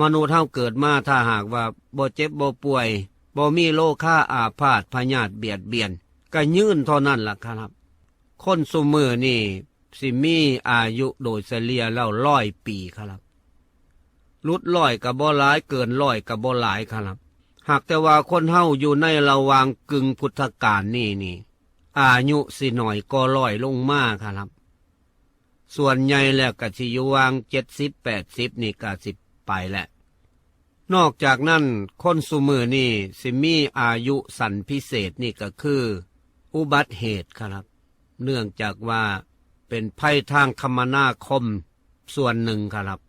มนุษย์เฮาเกิดมาถ้าหากว่าบ่เจ็บบ่ป่วยบ่มีโรคค่าอาพาธพยาธิเบียดเบียน ก็ยื่นเท่านั้นล่ะครับ คนสุมือนี่สิมีอายุโดยเฉลี่ยแล้วร้อยปีครับลุดร้อยกับบ่หลายเกินร้อยกับบ่หลายครับ หากแต่ว่าคนเฮาอยู่ในระวางกึ่งพุทธกาลนี่นี่อายุสิหน่อยก็ร้อยลงมาครับ ส่วนใหญ่แล้วก็สิอยู่วางเจ็ดสิบแปดสิบนี่ก็สิ ไปแหละ นอกจากนั้นคนสุมือนี่สิมีอายุสันพิเศษนี่ก็คือ อุบัติเหตุครับ เนื่องจากว่าเป็นภัยทางคมนาคมส่วนหนึ่งครับ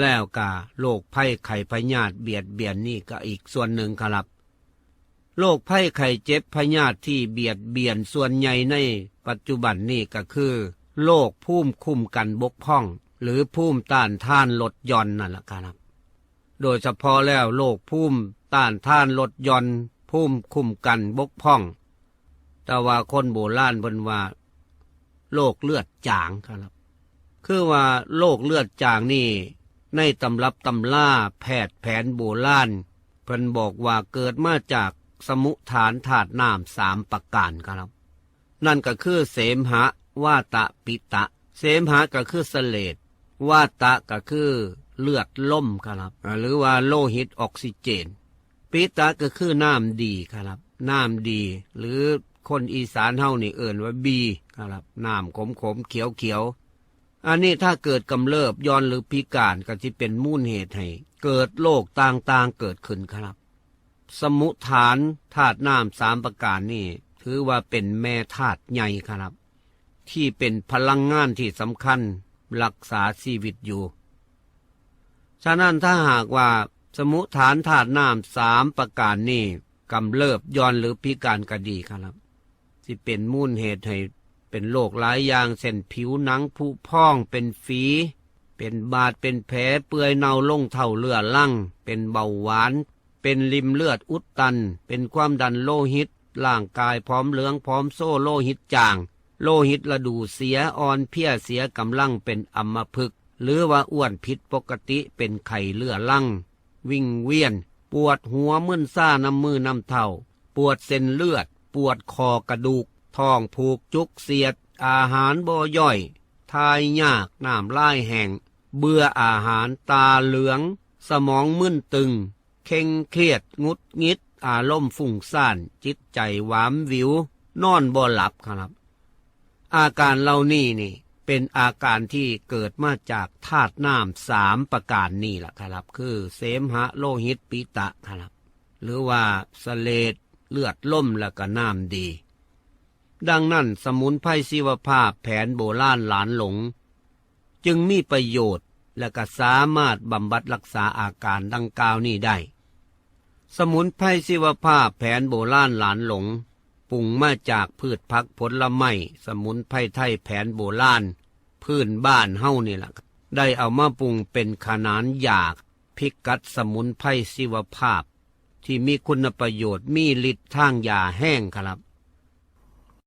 แล้วก็โรคภัยไข้พยาธิเบียดเบียนนี่ก็อีกส่วนหนึ่งครับโรคภัยไข้เจ็บพยาธิที่เบียดเบียนส่วนใหญ่ในปัจจุบันนี่ก็คือโรคภูมิคุ้มกันบกพร่อง หรือภูมิต้านทานลดย่อนนั่นแหละครับ โดยเฉพาะแล้วโรคภูมิต้านทานลดย่อนภูมิคุ้มกันบกพร่อง แต่ว่าคนโบราณเพิ่นว่าโรคเลือดจางครับ คือว่าโรคเลือดจางนี่ ในตำรับตำล่าแพทย์แผนโบราณเพิ่นบอกว่าเกิดมาจากสมุฐานถาดน้ำสามประการครับ นั่นก็คือเสมหะวาตะปิตะ เสมหะก็คือเสเลด วาตะก็คือเลือดล่มครับ หรือว่าโลหิตออกซิเจน ปิตะก็คือน้ำดีครับ น้ำดี หรือคนอีสานเฮานี่เอิ่นว่าบีครับน้ำขมขมเขียวเขียวอันนี้ถ้าเกิดกำเริบย้อนหรือพิการก็จะเป็นมูลเหตุให้เกิดโรคต่างๆเกิดขึ้นครับ สมุฐานธาตุน้ำสามประการนี่ถือว่าเป็นแม่ธาตุใหญ่ครับ ที่เป็นพลังงานที่สำคัญ รักษาชีวิตอยู่ ฉะนั้นถ้าหากว่าสมุฐานธาตุน้ำสามประการนี่กำเริบย้อนหรือพิการก็ดีครับที่เป็นมูลเหตุให้เป็นโรคหลายอย่างเช่นผิวหนังผุพองเป็นฝีเป็นบาดเป็นแผลเปื่อยเน่าลงเท่าเลือดลั่ง เป็นเบาหวาน เป็นริมเลือดอุดตัน เป็นความดันโลหิตร่างกายพร้อมเหลืองพร้อมโซ่โลหิตจาง โลหิตระดูเสียอ่อนเพลียเสียกำลังเป็นอัมพฤกษ์หรือว่าอ้วนผิดปกติเป็นไข่เลือลั่ง วิ่งเวียน ปวดหัวมึนซ่าน้ำมือน้ำเท่า ปวดเส้นเลือด ปวดคอกระดูก ท้องผูกจุกเสียด อาหารบ่ย่อย ทายยากน้ำลายแห้งเบื่ออาหารตาเหลือง สมองมึนตึง เข่งเครียดงุดงิด อารมณ์ฟุ้งซ่าน จิตใจหวามวิวนอนบ่หลับครับ อาการเหล่านี้นี่ เป็นอาการที่เกิดมาจากธาตุน้ำสามประการนี่แหละครับ คือเสมหะโลหิตปิตะครับ หรือว่าสเลดเลือดล่มแล้วก็น้ำดี ดังนั้นสมุนไพรชีวภาพแผนโบราณหลานหลง จึงมีประโยชน์และก็สามารถบำบัดรักษาอาการดังกล่าวนี้ได้ สมุนไพรชีวภาพแผนโบราณหลานหลง รุงมาจากพืชผักผลไม้สมุนไพรไทยแผนโบราณพื้นบ้านเฮ้านี่แหละได้เอามาปรุงเป็นขนานยาพิกัดสมุนไพรชีวภาพ ที่มีคุณประโยชน์มีฤทธิ์ทางยาแห้งครับ